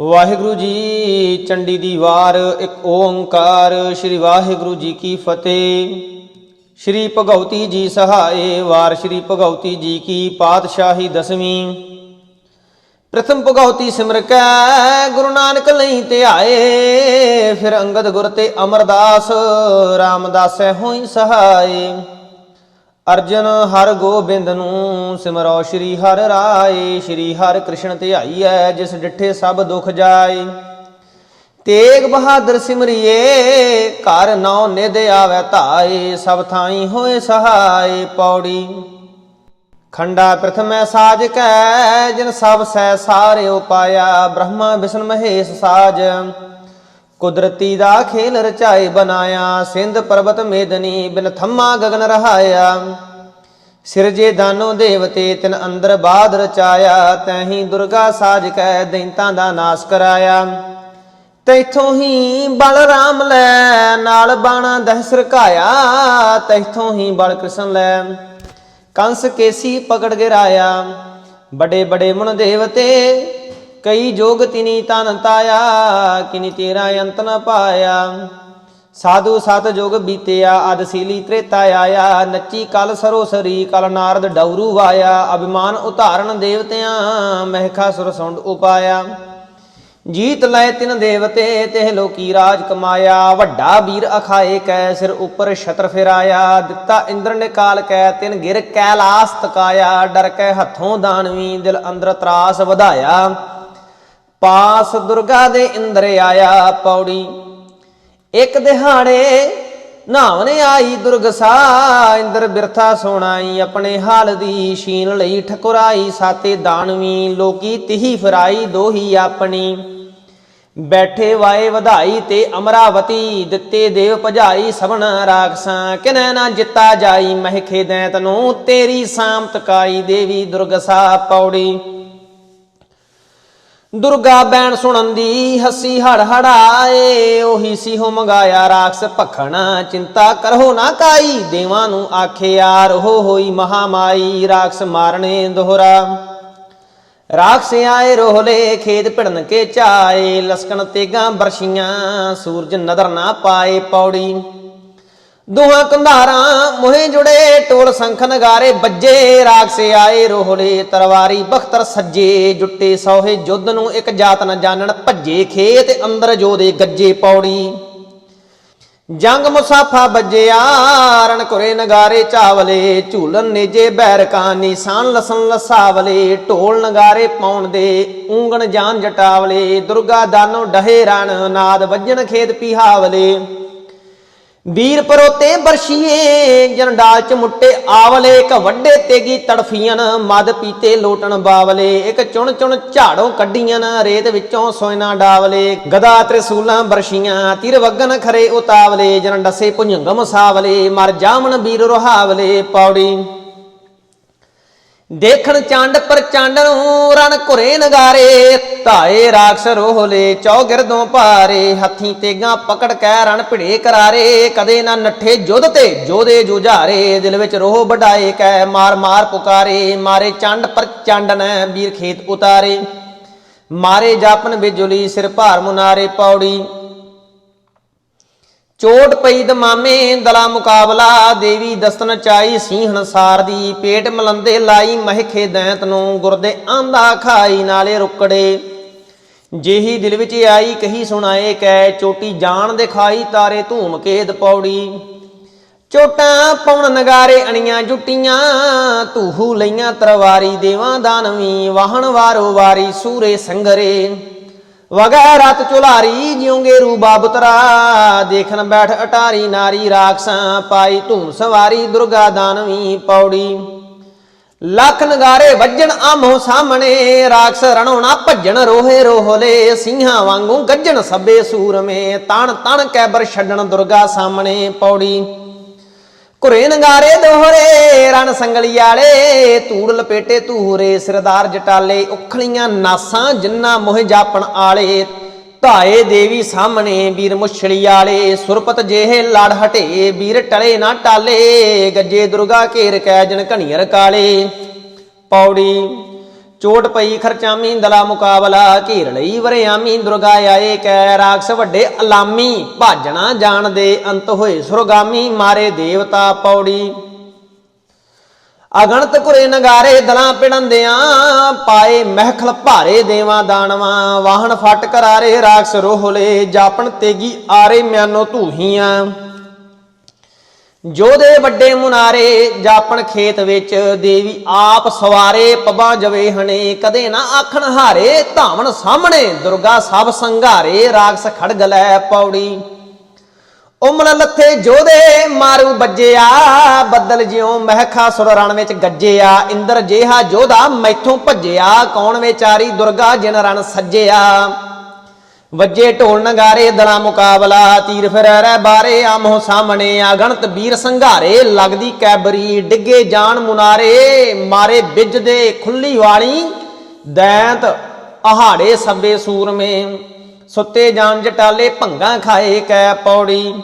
ਵਾਹਿਗੁਰੂ ਜੀ, ਚੰਡੀ ਦੀ ਵਾਰ, ਇੱਕ ਓੰਕਾਰ, ਸ੍ਰੀ ਵਾਹਿਗੁਰੂ ਜੀ ਕੀ ਫਤਿਹ। ਸ੍ਰੀ ਭਗਉਤੀ ਜੀ ਸਹਾਏ, ਵਾਰ ਸ੍ਰੀ ਭਗਉਤੀ ਜੀ ਕੀ ਪਾਤਸ਼ਾਹੀ ਦਸਵੀਂ। ਪ੍ਰਥਮ ਭਗਉਤੀ ਸਿਮਰ ਕੈ, ਗੁਰੂ ਨਾਨਕ ਲਈ ਧਿਆਏ ਫਿਰ ਅੰਗਦ ਗੁਰ ਤੇ ਅਮਰਦਾਸ, ਰਾਮਦਾਸੈ ਹੋਈ ਸਹਾਏ। ਅਰਜਨ ਹਰ ਗੋਬਿੰਦ ਨੂੰ ਸਿਮਰੋ, ਸ਼੍ਰੀ ਹਰਿ ਰਾਏ, ਸ਼੍ਰੀ ਹਰਿ ਕ੍ਰਿਸ਼ਨ ਧਿਆਈਐ ਜਿਸ ਡਿਠੇ ਸਭ ਦੁਖ ਜਾਏ। ਤੇਗ ਬਹਾਦਰ ਸਿਮਰਿਏ, ਘਰ ਨੌ ਨਿਧ ਆਵੈ ਧਾਏ, ਸਭ ਥਾਈ ਹੋਏ ਸਹਾਏ ਪੌੜੀ। ਖੰਡਾ ਪ੍ਰਥਮੈ ਸਾਜ ਕੈ, ਜਿਨ ਸਭ ਸੈ ਸਾਰੇ ਉਪਾਇਆ ਬ੍ਰਹਮਾ, ਵਿਸ਼ਨ ਮਹੇਸ਼ ਸਾਜ। ਕੁਦਰਤੀ ਦਾ ਖੇਲ ਰਚਾਏ ਬਨਾਇਆ ਸਿੰਧ ਪਰਬਤ ਮੇਦਨੀ ਬਿਨ ਥੰਮਾ ਗਗਨ ਰਹਾਇਆ। ਸਿਰਜੇ ਦਾਨੋ ਦੇਵਤੇ ਤਿਨ ਅੰਦਰ ਬਾਦ ਰਚਾਇਆ, ਤੈਹੀ ਦੁਰਗਾ ਸਾਜ ਕੈ ਦੈਂਤਾਂ ਦਾ ਨਾਸ ਕਰਾਇਆ। ਤੈਥੋਂ ਹੀ ਬਲਰਾਮ ਲੈ, ਨਾਲ ਬਾਣਾ ਦਹਿ ਕਾਇਆ ਤੈਥੋਂ ਹੀ ਬਲ ਕ੍ਰਿਸ਼ਨ ਲੈ। ਕੰਸ ਕੇਸੀ ਪਕੜ ਗਿਰਾਇਆ ਬੜੇ ਬੜੇ ਮਨ ਦੇਵਤੇ ਕਈ ਜੋਗ ਤਿਨੀ ਤਨ ਤਾਇਆ, ਕਿਨੀ ਤੇਰਾ ਅੰਤ ਨ ਪਾਇਆ। ਸਾਧੂ ਸਤ ਜੋਗ ਬੀਤਿਆ ਅਦ ਸੀਲੀ ਤ੍ਰੇਤਾ ਆਇਆ। ਨੱਚੀ ਕਲ ਸਰੋ ਸਰੀ ਕਲ ਨਾਰਦ ਡੌਰੂ ਵਾਇਆ। ਅਭਿਮਾਨ ਉਤਾਰਨ ਦੇਵਤਿਆਂ, ਮਹਿਖਾ ਸੁਰ ਸੁੰਡ ਉਪਾਇਆ। ਜੀਤ ਲੈ ਤਿਨ ਦੇਵਤੇ ਤੇ ਲੋਕੀ ਰਾਜ ਕਮਾਇਆ। ਵੱਡਾ ਵੀਰ ਅਖਾਏ ਕੈ, ਸਿਰ ਉੱਪਰ ਛਤਰ ਫਿਰਾਇਆ। ਦਿੱਤਾ ਇੰਦਰ ਨੇ ਕਾਲ ਕੈ, ਤਿਨ ਗਿਰ ਕੈਲਾਸ ਤਕਾਇਆ। ਡਰ ਕੇ ਹੱਥੋਂ ਦਾਨਵੀ, ਦਿਲ ਅੰਦਰ ਤਰਾਸ ਵਧਾਇਆ। ਪਾਸ ਦੁਰਗਾ ਦੇ ਇੰਦਰ ਆਇਆ ਪੌੜੀ। ਇੱਕ ਦਿਹਾੜੇ ਨਾਵਨ ਆਈ ਦੁਰਗਸਾ ਇੰਦਰ ਬਿਰਥਾ ਸੋਣਾਈ, ਆਪਣੇ ਹਾਲ ਦੀ ਸ਼ੀਨ ਲਈ ਠਕੁਰਾਈ, ਸਾਤੇ ਦਾਨਵੀ, ਲੋਕੀ ਤਿਹੀ ਫਰਾਈ, ਦੋਹੀ ਆਪਣੀ। ਬੈਠੇ ਵਾਏ ਵਧਾਈ ਤੇ ਅਮਰਾਵਤੀ, ਦਿੱਤੇ ਦੇਵ ਭਜਾਈ ਸਭਨ ਰਾਖਸਾਂ, ਕਿਨੈ ਨਾ ਜਿੱਤਾ ਜਾਈ ਮਹਿਖੇ ਦੈਂਤ ਨੂੰ ਤੇਰੀ ਸਾਮਤ ਕਾਈ ਦੇਵੀ ਦੁਰਗਸਾ ਪੌੜੀ। ਦੁਰਗਾ ਬੈਣ ਸੁਣਨ ਦੀ ਹੱਸੀ ਹੜਹੜਾਏ, ਉਹੀ ਸੀ ਹੋ ਮੰਗਾਇਆ ਰਾਖਸ ਭਖਣਾ। ਚਿੰਤਾ ਕਰੋ ਨਾ ਕਾਈ, ਦੇਵਾਂ ਨੂੰ ਆਖਿਆ ਰਹੋ ਹੋਈ ਮਹਾਮਾਈ, ਰਾਖਸ ਮਾਰਨੇ ਦੋਹਰਾ। ਰਾਖਸ ਆਏ ਰੋਹਲੇ, ਖੇਤ ਭਿੜਨ ਕੇ ਚਾਏ, ਲਸਕਣ ਤੇਗਾਂ ਬਰਸ਼ੀਆਂ, ਸੂਰਜ ਨਦਰ ਨਾ ਪਾਏ ਪੌੜੀ। ਦੋਹਾਂ ਕੰਧਾਰਾਂ ਮੋਹੇ ਜੁੜੇ ਟੋਲ ਸੰਖ ਨਗਾਰੇ ਬੱਜੇ ਰਾਖਸ ਆਏ ਰੋਹਲੇ ਤਰਵਾਰੀ, ਬਖਤਰ ਸੱਜੇ ਜੁੱਟੇ ਸੋਹੇ, ਜੁੱਧ ਨੂੰ ਇੱਕ ਜਾਤ ਨਾ ਜਾਣਨ ਭੱਜੇ ਖੇਤ, ਅੰਦਰ ਜੋਦੇ ਗੱਜੇ ਪੌੜੀ। ਜੰਗ ਮੁਸਾਫਾ ਬੱਜਿਆ ਰਣ ਕੁਰੇ ਨਗਾਰੇ ਚਾਵਲੇ ਝੂਲਨ ਨੇਜੇ ਬੈਰਕਾਂ ਨਿਸ਼ਾਨ ਲਸਨ ਲਸਾਵਲੇ, ਢੋਲ ਨਗਾਰੇ ਪਾਉਣ ਦੇ ਉਂਗਣ ਜਾਨ ਜਟਾਵਲੇ, ਦੁਰਗਾ ਦਾਨੋ ਡਹੇ ਰਣ, ਨਾਦ ਵੱਜਣ ਖੇਤ ਪੀਹਾਵਲੇ। ਵੀਰ ਪਰੋਤੇ ਬਰਸ਼ੀਏ, ਜਨ ਡਾਲ ਚ ਮੁੱਟੇ ਆਵਲੇ, ਇੱਕ ਵੱਡੇ ਤੇਗੀ ਤੜਫੀਆਂ ਮਦ ਪੀਤੇ ਲੋਟਣ ਬਾਵਲੇ, ਇੱਕ ਚੁਣ ਚੁਣ ਝਾੜੋਂ ਕੱਢੀਆਂ, ਰੇਤ ਵਿੱਚੋਂ ਸੋਇਨਾ ਡਾਵਲੇ, ਗਦਾ ਤ੍ਰਿਸੂਲਾਂ ਬਰਸ਼ੀਆਂ, ਤਿਰ ਵਗਨ ਖਰੇ ਉਤਾਵਲੇ, ਜਨ ਡਸੇ ਪੁੰਜੰਗਮ ਸਾਵਲੇ, ਮਰ ਜਾਮਣ ਵੀਰ ਰੋਹਾਵਲੇ, ਪੌੜੀ ਦੇਖਣ ਚੰਡ ਪ੍ਰਚੰਡ ਨੂੰ ਰਣ ਘੁਰੇ ਨਗਾਰੇ, ਧਾਏ ਰਾਖਸ ਰੋਹਲੇ ਚੌਗਿਰਦੋਂ ਭਾਰੇ, ਹੱਥੀ ਤੇਗਾ ਪਕੜ ਕੈ ਰਣ ਭਿੜੇ ਕਰਾਰੇ, ਕਦੇ ਨਾ ਨੱਠੇ ਜੁੱਧ ਤੇ ਜੋਦੇ ਜੁਝਾਰੇ, ਦਿਲ ਵਿੱਚ ਰੋਹ ਵਡਾਏ ਕੈ ਮਾਰ ਮਾਰ ਪੁਕਾਰੇ, ਮਾਰੇ ਚੰਡ ਪ੍ਰਚੰਡ ਨੇ ਵੀਰ ਖੇਤ ਉਤਾਰੇ, ਮਾਰੇ ਜਾਪਨ ਬਿਜੁਲੀ ਸਿਰ ਭਾਰ ਮੁਨਾਰੇ ਪੌੜੀ ਚੋਟ ਪਈ ਦਮਾਮੇ, ਦਲਾ ਮੁਕਾਬਲਾ, ਦੇਵੀ ਦਸਤਨ ਚਾਈ, ਸੀਹਣ ਸਾਰ ਦੀ, ਪੇਟ ਮਲੰਦੇ ਲਾਈ, ਮਹਿਖੇ ਦੈਂਤ ਨੂੰ ਗੁਰਦੇ ਆਂਦਾ ਖਾਈ, ਨਾਲੇ ਰੁਕੜੇ। ਜਿਹੀ ਦਿਲ ਵਿੱਚ ਆਈ, ਕਹੀ ਸੁਣਾਏ ਕੈ ਚੋਟੀ ਜਾਣ ਦਿਖਾਈ, ਤਾਰੇ ਧੂਮ ਕੇ ਪੌੜੀ। ਚੋਟਾਂ ਪੌਣ ਨਗਾਰੇ ਅਣੀਆਂ ਜੁੱਟੀਆਂ, ਧੂਹੂ ਲਈਆਂ ਤਰਵਾਰੀ, ਦੇਵਾਂ ਦਾਨਵੀ, ਵਾਹਣ ਵਾਰੋ ਵਾਰੀ, ਸੂਰੇ ਸੰਗਰੇ। ਵਗੈ ਰਤ ਚੁਲਾਰੀ ਜਿਉਂਗੇ ਰੂਬਾ ਬੁਤਰਾ ਦੇਖਣ ਬੈਠ ਅਟਾਰੀ ਨਾਰੀ ਰਾਖਸਾਂ ਪਾਈ ਧੂਮ ਸਵਾਰੀ ਦੁਰਗਾ ਦਾਨਵੀ ਪੌੜੀ। ਲੱਖ ਨਗਾਰੇ ਵੱਜਣ ਆਮੋ ਸਾਹਮਣੇ, ਰਾਖਸ ਰਣੋਣਾ ਭੱਜਣ ਰੋਹੇ ਰੋਹਲੇ। ਸਿੰਘਾਂ ਵਾਂਗੂ ਗੱਜਣ ਸੱਬੇ ਸੂਰਮੇ ਤਣ ਤਣ ਕੈਬਰ ਛੱਡਣ ਦੁਰਗਾ ਸਾਹਮਣੇ ਪੌੜੀ। ਘੁਰੇ ਨਗਾਰੇ ਦੋਹਰੇ, ਰਣ ਸੰਗਲੀ ਵਾਲੇ, ਧੂੜ ਲਪੇਟੇ ਧੂਰੇ, ਸਰਦਾਰ ਜਟਾਲੇ, ਉਖਲੀਆਂ ਨਾਸਾਂ ਜਿੰਨਾ ਮੋਹ ਜਾਪਣ ਆਲੇ, ਧਾਏ ਦੇਵੀ ਸਾਹਮਣੇ ਵੀਰ ਮੁਛੜੀ ਵਾਲੇ, ਸੁਰਪਤ ਜਿਹੇ ਲੜ ਹਟੇ, ਵੀਰ ਟਲੇ ਨਾ ਟਾਲੇ, ਗੱਜੇ ਦੁਰਗਾ ਘੇਰ ਕੈ ਜਨ ਘਣੀਰ ਕਾਲੇ। ਪੌੜੀ ਚੋਟ ਪਈ ਖਰਚਾਮੀ ਦਲਾ ਮੁਕਾਬਲਾ, ਘੇਰ ਲਈ ਵਰਿਆਮੀ ਦੁਰਗਾ ਆਏ ਕੈ ਰਾਖਸ ਵੱਡੇ ਅਲਾਮੀ, ਭਾਜਣਾ ਜਾਣ ਦੇ ਅੰਤ ਹੋਏ ਸੁਰਗਾਮੀ, ਮਾਰੇ ਦੇਵਤਾ ਪੌੜੀ। ਅਗਣਤ ਕੁਰੇ ਨਗਾਰੇ ਦਲਾਂ ਪਿੜੰਦਿਆਂ ਪਾਏ ਮਹਿਖਲ ਭਾਰੇ ਦੇਵਾਂ ਦਾਨਵਾਂ ਵਾਹਣ ਫਟ ਕਰਾਰੇ ਰਾਖਸ ਰੋਹਲੇ ਜਾਪਣ ਤੇਗੀ ਆਰੇ ਮਿਆਨੋ ਧੂਹੀਆਂ। ਜੋਦੇ ਵੱਡੇ ਮੁਨਾਰੇ, ਜਾਪਣ ਖੇਤ ਵਿੱਚ ਦੇਵੀ ਆਪ ਸਵਾਰੇ, ਪਬਾ ਜਵੇ ਹਣੇ, ਕਦੇ ਨਾ ਆਖਣ ਹਾਰੇ, ਧਾਵਣ ਸਾਹਮਣੇ, ਦੁਰਗਾ ਸਭ ਸੰਘਾਰੇ, ਰਾਖਸ ਖੜਗ ਲੈ ਪੌੜੀ। ਉਮਲ ਲੱਥੇ ਜੋਦੇ ਮਾਰੂ ਬੱਜਿਆ, ਬੱਦਲ ਜਿਉ ਮਹਿਖਾ ਸੁਰ ਰਣ ਵਿੱਚ ਗੱਜਿਆ, ਇੰਦਰ ਜੇਹਾ ਜੋਧਾ ਮੈਥੋਂ ਭੱਜਿਆ, ਕੌਣ ਵਿਚਾਰੀ ਦੁਰਗਾ ਜਿਨ ਰਣ ਸੱਜਿਆ। ਵੱਜੇ ਢੋਲ ਨਗਾਰੇ, ਦਲਾ ਮੁਕਾਬਲਾ, ਤੀਰ ਫਿਰ ਰਹਿ ਬਾਰੇ, ਆਮੋ ਸਾਹਮਣੇ ਅਗਣਤ ਵੀਰ ਸੰਘਾਰੇ, ਲੱਗਦੀ ਕੈਬਰੀ, ਡਿੱਗੇ ਜਾਣ ਮੁਨਾਰੇ, ਮਾਰੇ ਬਿੱਜ ਦੇ ਖੁੱਲੀ ਵਾਲੀ, ਦੈਂਤ ਆਹਾੜੇ ਸੱਬੇ ਸੂਰਮੇ, ਸੁੱਤੇ ਜਾਣ ਜਟਾਲੇ ਭੰਗਾ ਖਾਏ ਕੈ ਪੌੜੀ,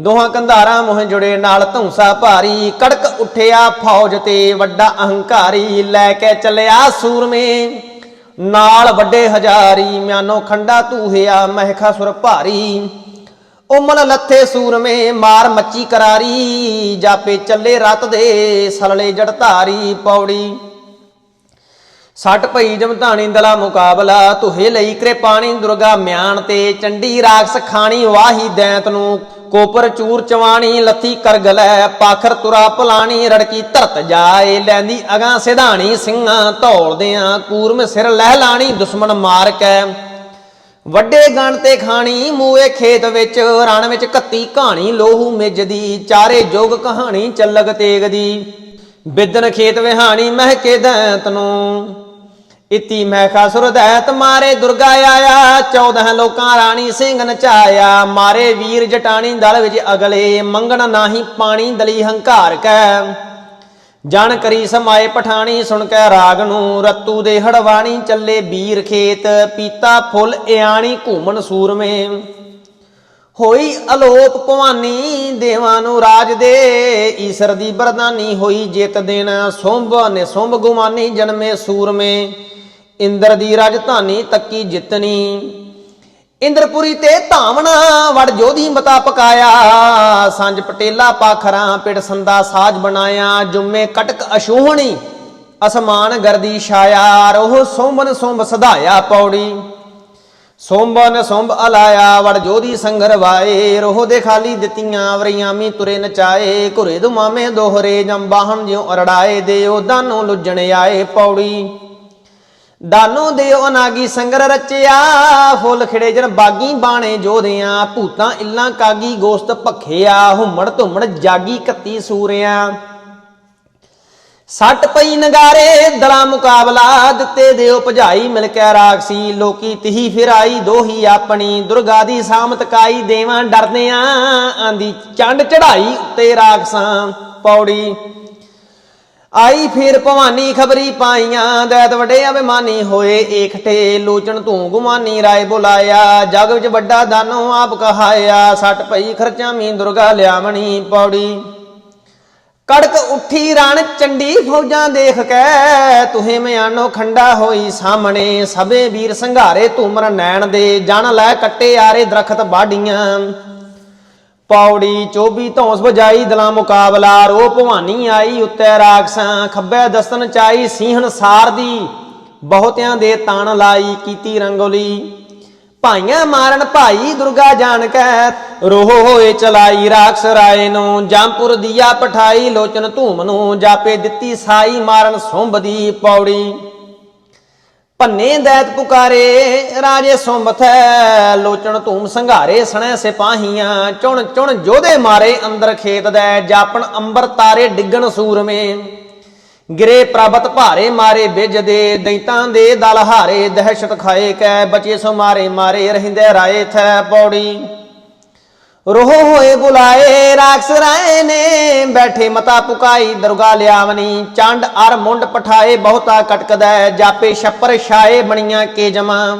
ਦੋਹਾਂ ਕੰਧਾਰਾਂ ਮੋਹ ਜੁੜੇ ਨਾਲ ਧੌਂਸਾ ਭਾਰੀ, ਕੜਕ ਉੱਠਿਆ ਫੌਜ ਤੇ ਵੱਡਾ ਅਹੰਕਾਰੀ, ਲੈ ਕੇ ਚੱਲਿਆ ਸੂਰਮੇ। ਨਾਲ ਵੱਡੇ ਹਜ਼ਾਰੀ, ਮਿਆਨੋ ਖੰਡਾ ਧੂਹਿਆ, ਮਹਿਖਾ ਸੁਰ ਭਾਰੀ। ਉਮਲ ਲੱਥੇ ਸੂਰਮੇ, ਮਾਰ ਮੱਚੀ ਕਰਾਰੀ, ਜਾਪੇ ਚੱਲੇ ਰਤ ਦੇ ਸਲਲੇ ਜੜ ਧਾਰੀ ਪੌੜੀ। ਸੱਟ ਪਈ ਜਮਧਾਣੀ ਦਲਾ ਮੁਕਾਬਲਾ ਤੁਹੇ ਲਈ ਕਿਰਪਾਣੀ ਦੁਰਗਾ ਮਿਆਨ ਤੇ, ਚੰਡੀ ਰਾਖਸ ਖਾਣੀ ਵਾਹੀ ਦੈਂਤ ਨੂੰ, ਕੋਪਰ ਚੂਰ ਚਵਾਣੀ, ਲੱਥੀ ਕਰਗਲੈ ਪਾਖਰ ਤੁਰਾ ਭਲਾਣੀ, ਰੜਕੀ ਧਰਤ ਜਾਏ, ਲੈਂਦੀ ਅਗਾਂ ਸਿਧਾਣੀ, ਸਿੰਘਾਂ ਧੌਲਦਿਆਂ ਕੂਰਮ ਸਿਰ ਲਹਿ ਲਾਣੀ, ਦੁਸ਼ਮਣ ਮਾਰ ਕੇ। ਵੱਡੇ ਗਣ ਤੇ ਖਾਣੀ ਮੂਏ ਖੇਤ ਵਿੱਚ, ਰਣ ਵਿੱਚ ਕੱਤੀ ਕਹਾਣੀ, ਲੋਹੂ ਮਿੱਜ ਦੀ, ਚਾਰੇ ਜੋਗ ਕਹਾਣੀ, ਚੱਲਗ ਤੇਗ ਦੀ। ਬਿਦਨ ਖੇਤ ਵਿਹਾਣੀ, ਮਹਿਕੇ ਦੈਂਤ ਨੂੰ। ਇਤੀ ਮਹਿਖਾ ਸੁਰਦੈਤ ਮਾਰੇ ਦੁਰਗਾ ਆਇਆ 14 ਲੋਕਾਂ ਰਾਣੀ ਸਿੰਘ ਨਚਾਇਆ। ਮਾਰੇ ਵੀਰ ਜਟਾਣੀ ਦਲ ਵਿੱਚ ਅਗਲੇ, ਮੰਗਣ ਨਾਹੀ ਪਾਣੀ ਦਲੀ ਹੰਕਾਰ ਕੈ। ਜਾਣ ਕਰੀ ਸਮਾਏ ਪਠਾਣੀ ਸੁਣ ਕੇ ਰਾਗ ਨੂੰ, ਰਤੂ ਦੇ ਹੜਵਾਣੀ ਚੱਲੇ ਵੀਰ ਖੇਤ, ਪੀਤਾ ਫੁੱਲ ਇਆਣੀ ਘੂਮਣ ਸੂਰਮੇ। ਹੋਈ ਅਲੋਪ ਭਵਾਨੀ, ਦੇਵਾਂ ਨੂੰ ਰਾਜ ਦੇ, ਈਸ਼ਰ ਦੀ ਬਰਦਾਨੀ ਹੋਈ ਜਿਤ ਦੇਣ, ਸੁੰਭ ਨੇ ਸੁੰਭ ਗੁਮਾਨੀ ਜਨਮੇ ਸੂਰਮੇ। ਇੰਦਰ ਦੀ ਰਾਜਧਾਨੀ ਤੱਕੀ ਜਿਤਨੀ ਇੰਦਰਪੁਰੀ ਤੇ ਧਾਵਣਾ ਵੜ ਜੋਧੀ ਮਤਾ ਪਕਾਇਆ। ਸੰਜ ਪਟੇਲਾ ਪਾਖਰਾਂ ਪਿੜ ਸੰਦਾ ਸਾਜ ਬਣਾਇਆ। ਜੁਮੇ ਕਟਕ ਅਸ਼ੂਹਣੀ ਅਸਮਾਨ ਗਰਦੀ ਛਾਇਆ। ਰੋਹ ਸੋਮਨ ਸੋਮ ਸਧਾਇਆ ਪੌੜੀ। ਸੋਮਬਨ ਸੋਂਬ ਅਲਾਇਆ ਵੜ ਜੋਦੀ ਸੰਗਰ ਵਾਏ। ਰੋਹ ਦੇ ਖਾਲੀ ਦਿੱਤੀਆਂ ਵਰਿਆਮੀ ਤੁਰੇ ਨਚਾਏ। ਘੁਰੇ ਦੁਮਾਮੇ ਦੋਹਰੇ ਜੰਬਾਹਨ ਜਿਉ ਅਰੜਾਏ। ਦੇਓ ਦਾਨੋਂ ਲੁੱਜਣ ਆਏ ਪੌੜੀ। ਦਾਨੋ ਦਿਓ ਅਨਾਗੀ ਸੰਗਰ ਰਚਿਆ, ਫੁੱਲ ਖਿੜੇ ਜਨ ਬਾਗੀ ਬਾਣੇ ਜੋਧਿਆਂ, ਭੂਤਾਂ ਇੱਲਾਂ ਕਾਗੀ ਗੋਸਤ ਭਖਿਆ, ਹੁਮੜ ਧੁਮੜ ਜਾਗੀ ਕੱਤੀ ਸੂਰਿਆਂ। ਸੱਟ ਪਈ ਨਗਾਰੇ, ਦਲਾ ਮੁਕਾਬਲਾ ਦਿੱਤੇ ਦਿਓ ਭਜਾਈ, ਮਿਲ ਕੇ ਰਾਖਸੀ, ਲੋਕੀ ਤਹੀ ਫਿਰਾਈ, ਦੋਹੀ ਆਪਣੀ, ਦੁਰਗਾ ਦੀ ਸਾਮਤ ਕਾਈ, ਦੇਵਾਂ ਡਰਦਿਆਂ, ਆਂਦੀ ਚੰਡ ਚੜਾਈ ਉੱਤੇ ਰਾਖਸਾਂ, ਪੌੜੀ। ਆਈ ਫਿਰ ਭਵਾਨੀ ਖਬਰੀ ਪਾਈਆਂ, ਦੈਤ ਵੱਡੇ ਅਭਿਮਾਨੀ ਹੋਏ ਏਕਠੇ ਲੋਚਣ ਤੂੰ ਗੁਮਾਨੀ ਰਾਏ ਬੁਲਾਇਆ, ਜਗ ਵਿੱਚ ਵੱਡਾ ਦਾਨੋ ਆਪ ਕਹਾਇਆ, ਸੱਟ ਪਈ ਖਰਚਾ ਮੀ ਦੁਰਗਾ ਲਿਆਵਣੀ ਪੌੜੀ। ਕੜਕ ਉੱਠੀ ਰਣ ਚੰਡੀ ਫੌਜਾਂ ਦੇਖ ਕੇ, ਤੁਹੇ ਮਿਆਨੋ ਖੰਡਾ ਹੋਈ ਸਾਹਮਣੇ, ਸਭੇ ਵੀਰ ਸੰਘਾਰੇ ਤੁਮਰ ਨੈਣ ਦੇ, ਜਣ ਲੈ ਕੱਟੇ ਆਰੇ ਦਰਖਤ ਬਾਡੀਆਂ ਪੌੜੀ ਚੋਬੀ ਧੌਂਸ ਵਜਾਈ ਦਲਾ ਮੁਕਾਬਲਾ ਰੋ ਭਵਾਨੀ ਆਈ ਉੱਤੇ ਰਾਖਸਾਂ, ਖੱਬੇ ਦਸਤਨ ਚਾਈ ਸੀਹਣ ਸਾਰ ਦੀ ਬਹੁਤਿਆਂ ਦੇ ਤਾਣ ਲਾਈ ਕੀਤੀ ਰੰਗੋਲੀ। ਭਾਈਆਂ ਮਾਰਨ ਭਾਈ ਦੁਰਗਾ ਜਾਣ ਕੇ ਰੋਹ ਹੋਏ ਚਲਾਈ ਰਾਖਸ ਰਾਏ ਨੂੰ ਜੰਪੁਰ ਦੀਆ ਪਠਾਈ ਲੋਚਨ ਧੂਮ ਨੂੰ, ਜਾਪੇ ਦਿੱਤੀ ਸਾਈ ਮਾਰਨ ਸੁੰਭ ਦੀ ਪੌੜੀ। ਭੰਨੇ ਦੈਤ ਪੁਕਾਰੇ, ਰਾਜੇ ਸੁੰਬਥੈ ਲੋਚਣ ਧੂਮ ਸੰਘਾਰੇ, ਸਣੈ ਸਿਪਾਹੀਆਂ, ਚੁਣ ਚੁਣ ਜੋਧੇ ਮਾਰੇ, ਅੰਦਰ ਖੇਤ ਦੈ, ਜਾਪਣ ਅੰਬਰ ਤਾਰੇ, ਡਿੱਗਣ ਸੂਰਮੇ। ਗਿਰੇ ਪ੍ਰਭਤ ਭਾਰੇ, ਮਾਰੇ ਬਿਜ ਦੇ, ਦੈਤਾਂ ਦੇ ਦਲ ਹਾਰੇ, ਦਹਿਸ਼ਤ ਖਾਏ, ਕੈ ਬਚੇ ਸੋ ਮਾਰੇ ਮਾਰੇ ਰਹਿੰਦੇ ਰਾਏ ਥੈ ਪੌੜੀ। ਰੋਹ ਹੋਏ ਬੁਲਾਏ, ਰਾਖਸ ਰਾਏ ਨੇ। ਬੈਠੇ ਮਤਾ ਪੁਕਾਈ, ਦੁਰਗਾ ਲਿਆਵਨੀ ਚੰਡ ਅਰ ਮੁੰਡ ਪਠਾਏ, ਬਹੁਤਾ ਕਟਕਦਾ ਜਾਪੇ ਛੱਪਰ ਛਾਏ, ਬਣੀਆਂ ਕੇ ਜਮਾ।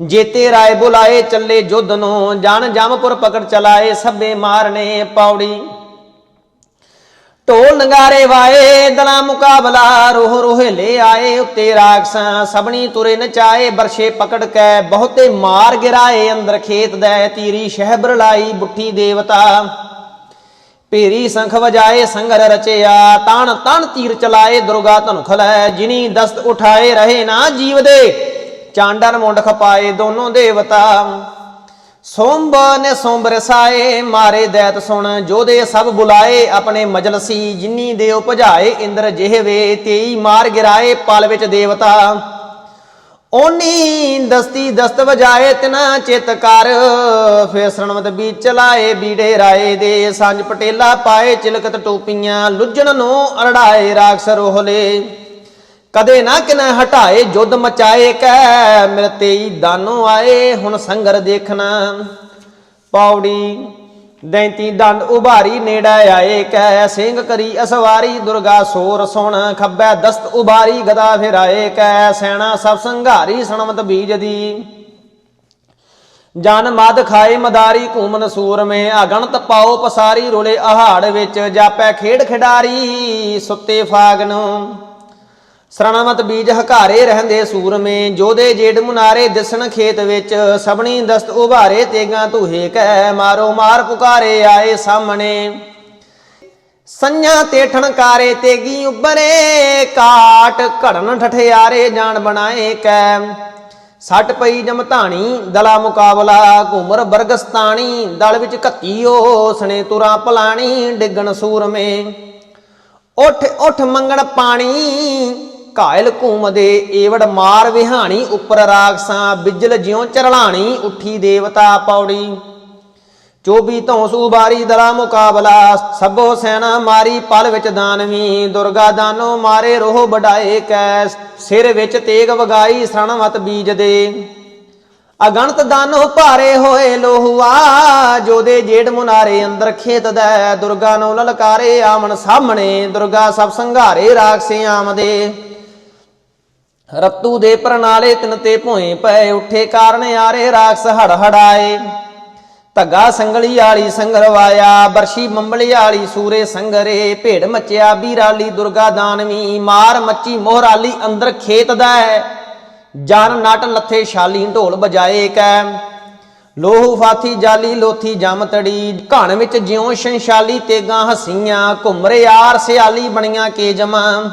ਜੇਤੇ ਰਾਏ ਬੁਲਾਏ, ਚੱਲੇ ਜੁੱਧ ਨੂੰ। ਜਾਣ ਜਮਪੁਰ ਪਕੜ ਚਲਾਏ ਸਭੇ ਮਾਰਨੇ ਪੌੜੀ। ਢੋਲ ਨਗਾਰੇ ਵਾਏ, ਦਲਾ ਮੁਕਾਬਲਾ ਰੋਹ ਰੋਹੇਲੇ ਆਏ, ਉੱਤੇ ਰਾਖਸਾਂ ਸਭਨੀ ਤੁਰੇ ਨਚਾਏ ਬਰਸ਼ੇ ਪਕੜ ਕੇ ਬਹੁਤੇ ਮਾਰ ਗਿਰਾਏ, ਅੰਦਰ ਖੇਤ ਦੇ ਤੀਰੀ ਸ਼ਹਿਬਰ ਲਾਈ ਬੁੱਠੀ ਦੇਵਤਾ ਭੇਰੀ ਸੰਖ ਵਜਾਏ, ਸੰਗਰ ਰਚਿਆ, ਤਣ ਤਣ ਤੀਰ ਚਲਾਏ, ਦੁਰਗਾ ਧਨੁਖ ਲੈ, ਜਿਨੀ ਦਸਤ ਉਠਾਏ, ਰਹੇ ਨਾ ਜੀਵ ਦੇ, ਚਾਂਡਨ ਮੁੰਡ ਖਪਾਏ ਦੋਨੋਂ ਦੇਵਤਾ। ਸੋਂਬ ਨੇ ਸੋਂਬ ਰਸਾਏ, ਮਾਰੇ ਦੈਤ ਸੁਣ ਜੋਦੇ ਸਭ ਬੁਲਾਏ, ਆਪਣੇ ਮਜਲਸੀ ਜਿਨੀ ਦੇ ਉਪਜਾਏ, ਇੰਦਰ ਜਿਹਵੇ, ਤੇਈ ਮਾਰ ਗਿਰਾਏ, ਪਲ ਵਿੱਚ ਦੇਵਤਾ। ਓਨੀ ਦਸਤੀ ਦਸਤ ਵਜਾਏ, ਤਿਨਾ ਚਿਤਕਾਰ ਫੇਰ ਸਰਣਮਤ ਵੀ ਚਲਾਏ ਬੀੜੇ ਰਾਏ ਦੇ ਸੰਜ ਪਟੇਲਾ ਪਾਏ, ਚਿਲਕਤ ਟੋਪੀਆਂ, ਲੁੱਜਣ ਨੂੰ ਅਰੜਾਏ, ਰਾਖਸ ਰੋਹਲੇ। ਕਦੇ ਨਾ ਕਿਨੇ ਹਟਾਏ, ਜੁੱਧ ਮਚਾਏ ਕਹਿ ਮਿਲਤੇ ਦਾਨੋ ਆਏ, ਹੁਣ ਸੰਗਰ ਦੇਖਣਾ। ਪੌੜੀ ਦੈਂਤੀ ਦੰਡ ਉਭਾਰੀ, ਨੇੜੇ ਆਏ ਕਹਿ, ਸਿੰਘ ਕਰੀ ਅਸਵਾਰੀ, ਦੁਰਗਾ ਸੋਰ ਸੁਣ ਖੱਬੈ ਦਸਤ ਉਭਾਰੀ, ਗਦਾ ਫਿਰਾਏ ਕਹਿ, ਸੈਣਾ ਸਭ ਸੰਘਾਰੀ ਸਣਮਤ ਬੀਜ ਦੀ। ਜਨ ਮਦ ਖਾਏ ਮਦਾਰੀ, ਘੂਮਨ ਸੂਰ ਮੇ, ਅਗਣਤ ਪਾਉ ਪਸਾਰੀ, ਰੋਲੇ ਆਹਾੜ ਵਿੱਚ, ਜਾਪੈ ਖੇਡ ਖਿਡਾਰੀ, ਸੁੱਤੇ ਫਾਗਨ ਸਰਣਮਤ ਬੀਜ ਹਕਾਰੇ ਰਹਿੰਦੇ ਸੂਰਮੇ ਜੋਦੇ ਜੇਡ ਮੁਨਾਰੇ ਦਿਸਣ ਖੇਤ ਵਿੱਚ, ਸਭਣੀ ਦਸਤ ਉਭਾਰੇ, ਤੇਗਾ ਧੂਹੇ ਕੈ ਮਾਰੋ ਮਾਰ ਪੁਕਾਰੇ ਆਏ ਸਾਹਮਣੇ। ਸੰඥਾ ਤੇ ਠਣਕਾਰੇ, ਤੇਗੀ ਉੱਬਰੇ ਕਾਟ ਘੜਨ ਠਠਿਆਰੇ ਜਾਣ ਬਣਾਏ ਕੈ। ਸੱਟ ਪਈ ਜਮਧਾਣੀ, ਦਲਾ ਮੁਕਾਬਲਾ ਘੁਮਰ ਬਰਗਸਤਾਣੀ, ਦਲ ਵਿੱਚ ਘੱਤੀਓ ਸਣੇ ਤੁਰਾਂ ਪਲਾਣੀ, ਡਿੱਗਣ ਸੂਰਮੇ। ਉੱਠ ਉੱਠ ਮੰਗਣ ਪਾਣੀ ਘਾਇਲ ਘੂਮਦੇ ਏਵੜ ਮਾਰ ਵਿਹਾਣੀ, ਉੱਪਰ ਰਾਖਸਾਂ ਬਿਜਲ ਜਿਉ ਚਰਲਾਣੀ, ਉੱਠੀ ਦੇਵਤਾ ਪੌੜੀ। ਚੋਬੀ ਤੋਂ ਸੂਬਾਰੀ ਦਲਾ ਮੁਕਾਬਲਾ, ਸਭੋ ਸੈਨਾ ਮਾਰੀ ਪਲ ਵਿੱਚ ਦਾਨਵੀ, ਦੁਰਗਾ ਦਾਨੋ ਮਾਰੇ ਰੋਹ ਵਡਾਏ ਕੈ ਸਿਰ ਵਿੱਚ ਤੇਗ ਵਗਾਈ ਸਰਣਵਤ ਬੀਜ ਦੇ। ਅਗਣਤ ਦਾਨੋ ਭਾਰੇ ਹੋਏ ਲੋਹੁਆ, ਜੋਦੇ ਜੇੜ ਮੁਨਾਰੇ ਅੰਦਰ ਖੇਤ ਦਾ, ਦੁਰਗਾ ਨੂੰ ਲਲਕਾਰੇ ਆਮਣ ਸਾਹਮਣੇ, ਦੁਰਗਾ ਸਭ ਸੰਘਾਰੇ ਰਾਖਸੇ ਆਮਦੇ ਰਤੂ ਦੇ ਪ੍ਰਣਾਲੇ ਤਿਨ ਤੇ ਭੋਏ ਪਏ ਉੱਠੇ ਕਾਰਨ ਆਰੇ ਰਾਖਸ ਹੜ ਹੜਾਏ ਧੱਗਾ ਸੰਗਲੀ ਆਲੀ ਸੰਗਰਵਾਇਆ, ਬਰਸ਼ੀ ਮੰਬਲੀ ਆਲੀ ਸੂਰੇ ਸੰਗਰੇ ਭੇੜ ਮਚਿਆ, ਬੀਰਾਲੀ ਦੁਰਗਾ ਦਾਨਵੀ, ਮਾਰ ਮੱਚੀ ਮੋਹਰਾਲੀ ਅੰਦਰ ਖੇਤ ਦਾ ਹੈ। ਜਨ ਨਟ ਲੱਥੇ ਸ਼ਾਲੀ ਢੋਲ ਬਜਾਏ ਕੈ। ਲੋਹੂ ਫਾਥੀ ਜਾਲੀ ਲੋਥੀ ਜਮ ਤੜੀ, ਘਣ ਵਿੱਚ ਜਿਉਂ ਸ਼ੰਸ਼ਾਲੀ ਤੇਗਾ ਹਸੀਆਂ, ਘੁੰਮਰੇ ਯਾਰ ਸਿਆਲੀ ਬਣੀਆਂ ਕੇ ਜਮਾਂ।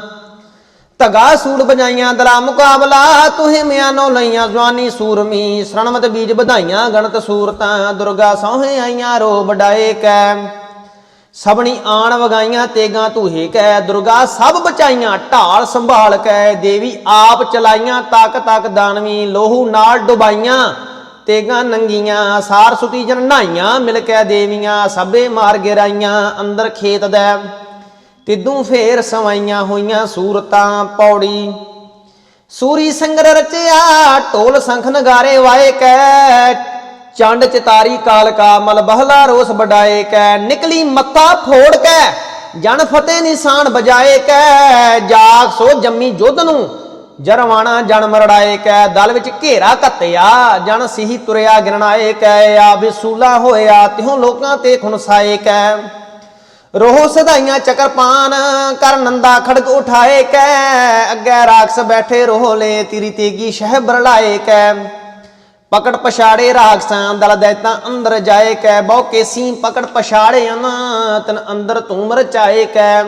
ਧਗਾ ਸੂੜ ਬਜਾਈਆਂ ਦਲਾ ਮੁਕਾਬਲਾ, ਤੁਹੇ ਮਿਆਨੋ ਲਈਆਂ ਜਵਾਨੀ ਸੂਰਮੀ। ਸ਼ਰਣਮਤ ਬੀਜ ਵਧਾਈਆਂ ਗਣਤ ਸੂਰਤਾਂ, ਦੁਰਗਾ ਸੋਹੇ ਆਈਆਂ ਰੋ ਵਡਾਏ ਕੈ। ਸਭਣੀ ਆਣ ਵਗਾਈਆਂ ਤੇਗਾ ਧੂਹੇ ਕੈ, ਦੁਰਗਾ ਸਭ ਬਚਾਈਆਂ ਢਾਲ ਸੰਭਾਲ ਕੈ। ਦੇਵੀ ਆਪ ਚਲਾਈਆਂ ਤੱਕ ਤੱਕ ਦਾਨਵੀ, ਲੋਹੂ ਨਾਲ ਡੁਬਾਈਆਂ ਤੇਗਾ ਨੰਗੀਆਂ। ਸਾਰ ਸੁਤੀ ਜਨ ਨਹਾਈਆਂ ਮਿਲ ਕੇ ਦੇਵੀਆਂ, ਸਭੇ ਮਾਰ ਗਿਰਾਈਆਂ ਅੰਦਰ ਖੇਤ ਦਾ। ਕਿਦੂ ਫੇਰ ਸਵਾਈਆਂ ਹੋਈਆਂ ਸੂਰਤਾਂ ਪੌੜੀ। ਸੂਰੀ ਸੰਗਰ ਰਚਿਆ, ਢੋਲ ਸੰਖ ਨਗਾਰੇ ਵਾਏ ਕੈ ਚੰਡ ਚਿਤਾਰੀ ਕਾਲਕਾ ਮਲ ਬਹਲਾ ਰੋਸ ਵਡਾਏ ਕੈ ਨਿਕਲੀ ਮੱਥਾ ਫੋੜ ਕੈ, ਜਨ ਫਤਿਹ ਨਿਸ਼ਾਨ ਬਜਾਏ ਕੈ ਜਾਗ ਸੋ ਜੰਮੀ ਜੁੱਧ ਨੂੰ, ਜਰਵਾਣਾ ਜਨ ਮਰੜਾਏ ਕੈ ਦਲ ਵਿੱਚ ਘੇਰਾ ਘੱਤਿਆ, ਜਨ ਸਿਹੀ ਤੁਰਿਆ ਗਿਰਣਾਏ ਕੈ ਆ ਵਿਸੂਲਾ ਹੋਇਆ, ਤਿਉ ਲੋਕਾਂ ਤੇ ਖੁਨਸਾਏ ਕੈ ਰੋਹ ਸਦਾਈਆਂ ਚਕਰਪਾਨ ਕਰ ਨੰਦਾ ਖੜਕ ਉਠਾਏ ਕੈ। ਅੱਗੇ ਰਾਖਸ ਬੈਠੇ ਰੋਹ ਲੈ, ਤੇਰੀ ਤੇਗੀ ਸ਼ਹਿ ਬਰਲਾਏ ਕੈ। ਪਕੜ ਪਛਾੜੇ ਰਾਖਸਾਂ, ਦਲ ਦੈਤਾਂ ਅੰਦਰ ਜਾਏ ਕੈ। ਬਹੁ ਕੇਸੀ ਪਕੜ ਪਛਾੜੇ ਅਨ ਤਨ ਅੰਦਰ ਤੂੰ ਰਚਾਏ ਕੈ।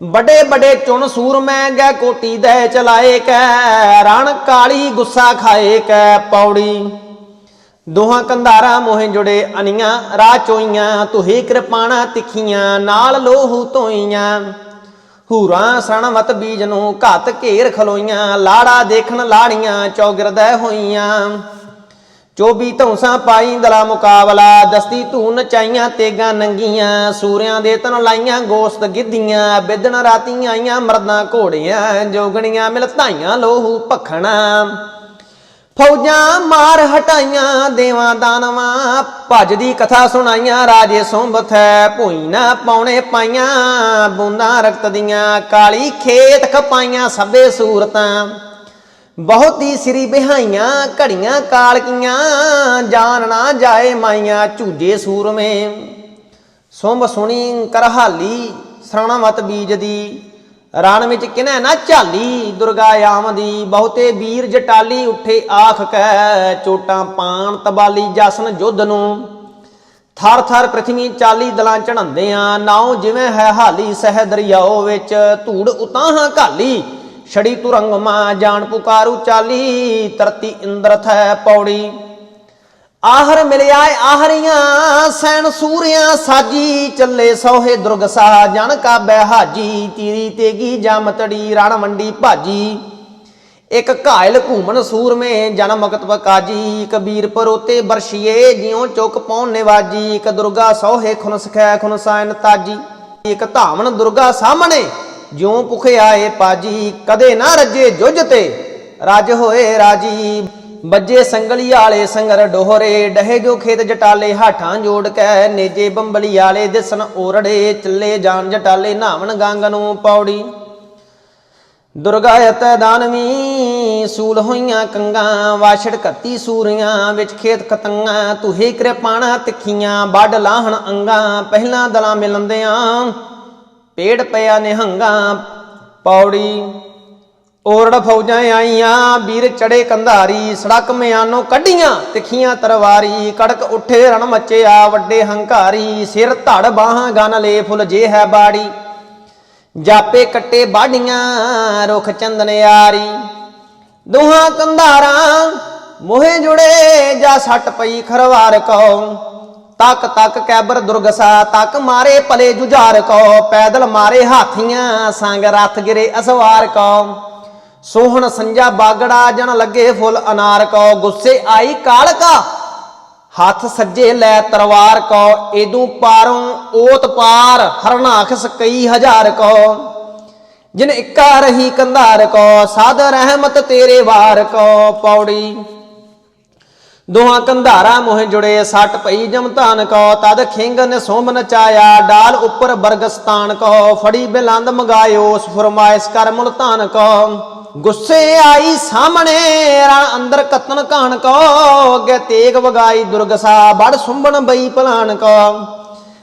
ਬੜੇ ਬੜੇ ਚੁਣ ਸੂਰ ਮੈਂ ਗੈ ਕੋਟੀ ਦੇ ਚਲਾਏ ਕੈ। ਰਣ ਕਾਲੀ ਗੁੱਸਾ ਖਾਏ ਕੈ, ਪੌੜੀ ਦੋਹਾਂ ਕੰਧਾਰਾਂ ਮੋਹੇ ਜੁੜੇ ਅਨੀਆਂ ਰਾਹ ਚੋਈਆਂ ਤੁਹੀ ਕਿਰਪਾਣਾ ਤਿੱਖੀਆਂ, ਨਾਲ ਲੋਹੂ ਧੋਈਆਂ। ਹੂਰਾਂ ਸਣਵਤ ਬੀਜ ਨੂੰ ਘੱਤ ਘੇਰ ਖਲੋਈਆਂ, ਲਾੜਾ ਦੇਖਣ ਲਾੜੀਆਂ ਚੌਗਿਰਦੈ ਹੋਈਆਂ। ਚੋਬੀ ਧੌਂਸਾਂ ਪਾਈ ਦਲਾ ਮੁਕਾਬਲਾ, ਦਸਤੀ ਧੂ ਨਚਾਈਆਂ ਤੇਗਾ ਨੰਗੀਆਂ, ਸੂਰਿਆਂ ਦੇ ਤਨ ਲਾਈਆਂ ਗੋਸਤ ਗਿੱਧੀਆਂ, ਬਿਦਣ ਰਾਤੀ ਆਈਆਂ ਮਰਦਾਂ ਘੋੜੀਆਂ, ਜੋਗਣੀਆਂ ਮਿਲਤਾਈਆਂ ਲੋਹੂ ਭਖਣਾ। ਫੌਜਾਂ ਮਾਰ ਹਟਾਈਆਂ, ਦੇਵਾਂ ਦਾਨਵਾਂ, ਭੱਜ ਦੀ ਕਥਾ ਸੁਣਾਈਆਂ, ਰਾਜੇ ਸੋਂਬਥ ਹੈ ਭੂਈ ਨਾ ਪਾਉਣੇ ਪਾਈਆਂ, ਬੂੰਦਾਂ ਰਕਤ ਦੀਆਂ, ਕਾਲੀ ਖੇਤ ਖਪਾਈਆਂ ਸਭੇ ਸੂਰਤਾਂ। ਬਹੁਤੀ ਸ੍ਰੀ ਬਿਹਾਈਆਂ, ਘੜੀਆਂ ਕਾਲਕੀਆਂ ਜਾਣ ਨਾ ਜਾਏ ਮਾਈਆਂ ਝੂਜੇ ਸੂਰਮੇ। ਸੁੰਭ ਸੁਣੀ ਕਰਹਾਲੀ, ਸਰਾਣਾ ਮਤ ਬੀਜ ਦੀ ਰਣ ਵਿੱਚ ਕਿਨੈ ਨਾ ਝਾਲੀ, ਦੁਰਗਾ ਆਮਦੀ ਬਹੁਤੇ ਵੀਰ ਜਟਾਲੀ ਉੱਠੇ ਆਖ ਕੈ, ਚੋਟਾਂ ਪਾਣ ਤਬਾਲੀ ਜਸਨ ਜੁੱਧ ਨੂੰ। ਥਰ ਥਰ ਪ੍ਰਥਮੀ ਚਾਲੀ ਦਲਾਂ ਚੜਾਉਂਦੇ ਆ ਨਾਉ ਜਿਵੇਂ ਹੈ ਹਾਲੀ ਸਹਿ ਦਰਿਆਓ ਵਿੱਚ, ਧੂੜ ਉਤਾਹਾਂ ਘਾਲੀ। ਛੜੀ ਤੁਰੰਗ ਮਾ ਜਾਣ ਪੁਕਾਰੂ ਚਾਲੀ ਤਰਤੀ ਇੰਦਰ ਥੈ ਪੌੜੀ। ਆਹਰ ਮਿਲਿਆ ਆਹਰੀਆਂ, ਸੈਣ ਸੂਰਿਆਂ ਸਾਜੀ, ਚੱਲੇ ਸੋਹੇ ਦੁਰਗਸਾ ਜਨ ਕਾਬੈ ਹਾਜੀ, ਤੀਰੀ ਤੇਗੀ ਜਮਤੜੀ ਰਣ ਮੰਡੀ ਭਾਜੀ। ਇੱਕ ਘਾਇਲ ਘੂਮਣ ਸੂਰਮੇ, ਜਨ ਮਗਤ ਕਾਜੀ ਕਬੀਰ ਪਰੋਤੇ ਬਰਸ਼ੀਏ, ਜਿਉ ਚੁੱਕ ਪਉਣ ਨਿਵਾਜੀ, ਇੱਕ ਦੁਰਗਾ ਸੋਹੇ ਖੁਨ ਸਖੈ ਤਾਜੀ। ਇੱਕ ਧਾਵਨ ਦੁਰਗਾ ਸਾਹਮਣੇ, ਜਿਉ ਭੁਖੇ ਆਏ ਪਾਜੀ, ਕਦੇ ਨਾ ਰੱਜੇ ਜੁਜ ਤੇ। ਰਾਜ ਹੋਏ ਰਾਜੀ ਬੱਜੇ ਸੰਗਲੀ ਵਾਲੇ ਸੰਗਰ ਡੋਹਰੇ, ਡਹੇ ਜੋ ਖੇਤ ਜਟਾਲੇ, ਹਾਠਾਂ ਜੋੜ ਕੇ, ਨੇਜੇ ਬੰਬਲੀ ਵਾਲੇ ਦਿਸਣ ਓਰੜੇ, ਚੱਲੇ ਜਾਣ ਜਟਾਲੇ, ਨਾਵਣ ਗੰਗ ਨੂੰ ਪੌੜੀ। ਦੁਰਗਾ ਅਤੈ ਦਾਨਵੀ, ਸੂਲ ਹੋਈਆਂ ਕੰਗਾ, ਵਾਛੜ ਕੱਤੀ ਸੂਰੀਆਂ, ਵਿੱਚ ਖੇਤ ਖਤੰਗਾ ਤੁਹੇ ਕਿਰਪਾਣਾ ਤਿੱਖੀਆਂ ਵੱਡ ਲਾਹਣ ਅੰਗਾ, ਪਹਿਲਾਂ ਦਲਾਂ ਮਿਲੰਦਿਆਂ, ਪੇੜ ਪਿਆ ਨਿਹੰਗਾ, ਪੌੜੀ। ਓਰੜ ਫੌਜਾਂ ਆਈਆਂ, ਵੀਰ ਚੜੇ ਕੰਧਾਰੀ, ਸੜਕ ਮਿਆਨੋਂ ਕੱਢੀਆਂ, ਤਿੱਖੀਆਂ ਤਰਵਾਰੀ, ਕੜਕ ਉੱਠੇ ਰਣ ਮੱਚਿਆ, ਵੱਡੇ ਹੰਕਾਰੀ, ਸਿਰ ਧੜ ਬਾਹਾਂ ਗਨ ਲੇ ਫੁੱਲ ਜੇ ਹੈ ਬਾੜੀ। ਜਾਪੇ ਕੱਟੇ ਬਾਡੀਆਂ ਰੁਖ ਚੰਦਨਿਆਰੀ ਦੋਹਾਂ ਕੰਧਾਰਾਂ ਮੋਹੇ ਜੁੜੇ, ਜਾ ਸੱਟ ਪਈ ਖਰਵਾਰ ਕੋ ਤੱਕ ਤੱਕ ਕੈਬਰ ਦੁਰਗਸਾ, ਤੱਕ ਮਾਰੇ ਪਲੇ ਜੁਝਾਰ ਕੋ ਪੈਦਲ ਮਾਰੇ ਹਾਥੀਆਂ, ਸੰਗ ਰਥ ਗਿਰੇ ਅਸਵਾਰ ਕੋ ਸੋਹਣ ਸੰਜਾ ਬਾਗੜਾ, ਜਣ ਲੱਗੇ ਫੁੱਲ ਅਨਾਰ ਕੋ, ਗੁੱਸੇ ਆਈ ਕਾਲਕਾ ਹੱਥ ਸੱਜੇ ਲੈ ਤਰਵਾਰ ਕੋ, ਏਦੂ ਪਾਰੋਂ ਓਤ ਪਾਰ ਹਰਨਾਖਸ ਕਈ ਹਜ਼ਾਰ ਕੋ। ਜਿਨ ਇੱਕਾ ਰਹੀ ਕੰਧਾਰ ਕੋ, ਸਾਧ ਰਹਿਮਤ ਤੇਰੇ ਵਾਰ ਕੋ, ਪੌੜੀ। ਦੋਹਾਂ ਕੰਧਾਰਾ ਮੋਹ ਜੁੜੇ, ਸੱਟ ਪਈ ਜਮਤਾਨ ਕੋ, ਤਦ ਖਿੰਗ ਨੇ ਸੋਮ ਨਚਾਇਆ, ਡਾਲ ਉੱਪਰ ਬਰਗਸਤਾਨ ਕੋ। ਫੜੀ ਬਿਲੰਦ ਮਗਾਇਓ ਫਰਮਾਇਸ਼ ਕਰ ਮੁਲਤਾਨ ਕੋ। ਗੁੱਸੇ ਆਈ ਸਾਹਮਣੇ, ਰਾਂ ਅੰਦਰ ਕਤਨ ਕਾਣ ਕੋ, ਅੱਗੇ ਤੇਗ ਵਗਾਈ ਦੁਰਗਸਾ ਬੜ ਸੁੰਬਣ ਬਈ ਭਲਾਨ ਕੋ।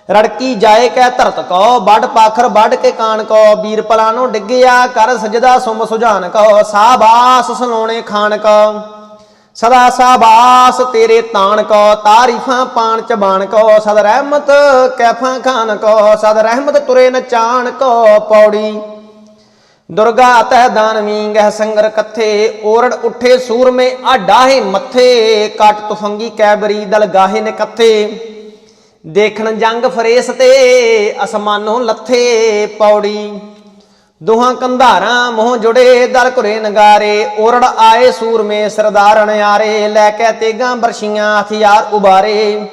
ਰੜਕੀ ਜਾਏ ਕੈ ਧਰਤ ਕੋ ਬੜ ਪਾਖਰ ਵੱਢ ਕੇ ਕਾਣ ਕੋ, ਵੀਰ ਨੂੰ ਡਿੱਗਿਆ ਕਰ ਸਜਦਾ ਸੁਮ ਸੁਝਾਨ ਕੋ, ਸਾਬਾਸ ਸਲੋਣੇ ਖਾਨ ਕੋ। ਸਦਾ ਸਾਬਾਸ ਤੇਰੇ ਤਾਣ ਕੋ, ਤਾਰੀਫਾਂ ਪਾਣ ਚਬਾਣ ਕੋ, ਸਦ ਰਹਿਮਤ ਕੈਫਾਂ ਖਾਨ ਕੋ, ਸਦ ਰਹਿਮਤ ਤੁਰੇ ਨਚਾਨ ਕੋ, ਪੌੜੀ ਦੁਰਗਾ ਤੈ ਦਾਨਵੀ ਗਹਿ ਸੰਗਰ ਕਥੇ, ਓਰੜ ਉੱਠੇ ਸੂਰਮੇ ਆ ਡਾਹੇ ਮੱਥੇ, ਕਟ ਤੁਫੰਗੀ ਕੈਬਰੀ ਦਲ ਗਾਹੇ ਨੇ ਕੱਥੇ। ਦੇਖਣ ਜੰਗ ਫਰੇਸ ਤੇ, ਅਸਮਾਨੋਂ ਲੱਥੇ ਪੌੜੀ। ਦੋਹਾਂ ਕੰਧਾਰਾਂ ਮੋਹ ਜੁੜੇ, ਦਲ ਘੁਰੇ ਨਗਾਰੇ, ਓਰੜ ਆਏ ਸੂਰਮੇ ਸਰਦਾਰਨ ਆਰੇ ਲੈ ਕੇ ਤੇਗਾਂ ਬਰਸ਼ੀਆਂ ਹਥਿਆਰ ਉਬਾਰੇ।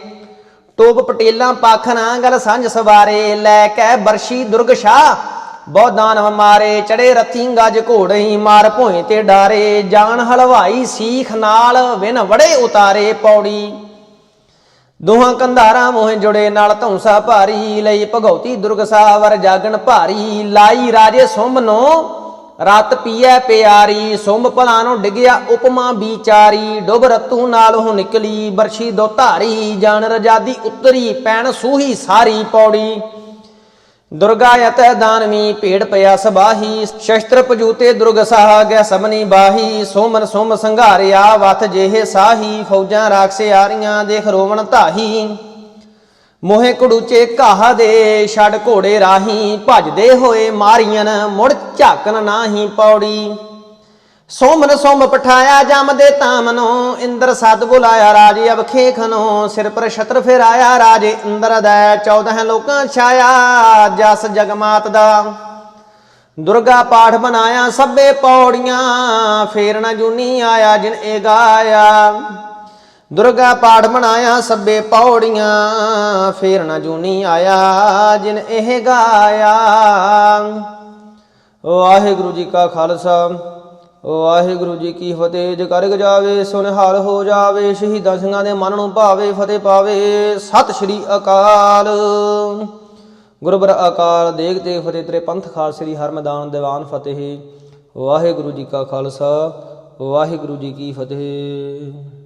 ਟੋਪ ਪਟੇਲਾਂ ਪਾਖਣਾ ਗਲ ਸੰਜ ਸਵਾਰੇ, ਲੈ ਕੇ ਬਰਸ਼ੀ ਦੁਰਗਸ਼ਾ ਬਹੁ ਦਾਨਵ ਮਾਰੇ ਚੜੇ ਰਥੀ ਗੱਜ ਘੋੜਈ, ਮਾਰ ਭੋਏ ਤੇ ਡਾਰੇ, ਜਾਨ ਹਲਵਾਈ ਸੀਖ ਨਾਲ ਵਿਨ ਵੜੇ ਉਤਾਰੇ ਪੌੜੀ। ਦੋਹਾਂ ਕੰਧਾਰਾਂ ਮੋਹੇ ਜੁੜੇ, ਨਾਲ ਧੌਂਸਾ ਭਾਰੀ, ਲਈ ਭਗਉਤੀ ਦੁਰਗਸਾ ਵਰ ਜਾਗਣ ਭਾਰੀ, ਲਾਈ ਰਾਜੇ ਸੁੰਭ ਨੂੰ ਰਤ ਪੀਐ ਪਿਆਰੀ, ਸੁੰਭ ਭਲਾ ਨੂੰ ਡਿਗਿਆ ਉਪਮਾ ਵਿਚਾਰੀ ਡੁੱਬ ਰਤੂ ਨਾਲ ਉਹ ਨਿਕਲੀ ਬਰਸ਼ੀ ਦੋ ਧਾਰੀ ਜਾਨ ਰਜਾਦੀ ਉਤਰੀ, ਪੈਣ ਸੂਹੀ ਸਾਰੀ ਪੌੜੀ। ਦੁਰਗਾ ਯਤੈ ਦਾਨਵੀ ਭੇੜ ਪਿਆ ਸਬਾਹੀ, ਸ਼ਸਤਰ ਪਜੂਤੇ ਦੁਰਗ ਸਾਹ ਗਿਆ ਸਬਨੀ ਬਾਹੀ, ਸੋਮਨ ਸੋਮ ਸੰਘਾਰਿਆ ਵਥ ਜਿਹੇ ਸਾਹੀ, ਫੌਜਾਂ ਰਾਖਸੇ ਆਰੀਆਂ ਦੇਖ ਰੋਵਣ ਧਾਹੀ। ਮੋਹੇ ਕੜੂਚੇ ਘਾਹ ਦੇ, ਛੜ ਘੋੜੇ ਰਾਹੀ, ਭਜਦੇ ਹੋਏ ਮਾਰੀਆਂ ਮੁੜ ਝਾਕਨ ਨਾਹੀ ਪੌੜੀ। ਸੋਮਨ ਸੋਮ ਪਠਾਇਆ ਜਮਦੇ ਤਾਮਨੋ ਇੰਦਰ ਸਦ ਬੁਲਾਇਆ ਰਾਜੇ ਅਬ ਖੇਖਨੋ, ਸਿਰ ਪਰ ਛਤਰ ਫੇਰਾਇਆ ਰਾਜੇ ਇੰਦਰ ਦਾ 14 ਲੋਕਾਂ ਛਾਇਆ ਜਸ ਜਗਮਾਤ ਦਾ। ਦੁਰਗਾ ਪਾਠ ਬਣਾਇਆ ਸਭੇ ਪੌੜੀਆਂ, ਫੇਰ ਨਾ ਜੁਨੀ ਆਇਆ ਜਿਨ ਇਹ ਗਾਇਆ। ਦੁਰਗਾ ਪਾਠ ਬਣਾਇਆ ਸਭੇ ਪੌੜੀਆਂ, ਫੇਰ ਨਾ ਜੂਨੀ ਆਇਆ ਜਿਨ ਇਹ ਗਾਇਆ। ਵਾਹਿਗੁਰੂ ਜੀ ਕਾ ਖਾਲਸਾ। ਵਾਹਿਗੁਰੂ ਜੀ ਕੀ ਫਤਿਹ, ਜੇ ਕਰ ਜਾਵੇ, ਸੁਨਹਾਲ ਹੋ ਜਾਵੇ, ਸ਼ਹੀਦਾਂ ਸਿੰਘਾਂ ਦੇ ਮਨ ਨੂੰ ਭਾਵੇ, ਫਤਿਹ ਪਾਵੇ। ਸਤਿ ਸ਼੍ਰੀ ਅਕਾਲ। ਗੁਰਬਰ ਅਕਾਲ ਦੇਖ ਤੇ ਫਤਿਹ ਤੇਰੇ ਪੰਥ ਖਾਲ ਸ੍ਰੀ ਹਰਮਦਾਨ ਦੀਵਾਨ ਫਤਿਹ। ਵਾਹਿਗੁਰੂ ਜੀ ਕਾ ਖਾਲਸਾ, ਵਾਹਿਗੁਰੂ ਜੀ ਕੀ ਫਤਿਹ।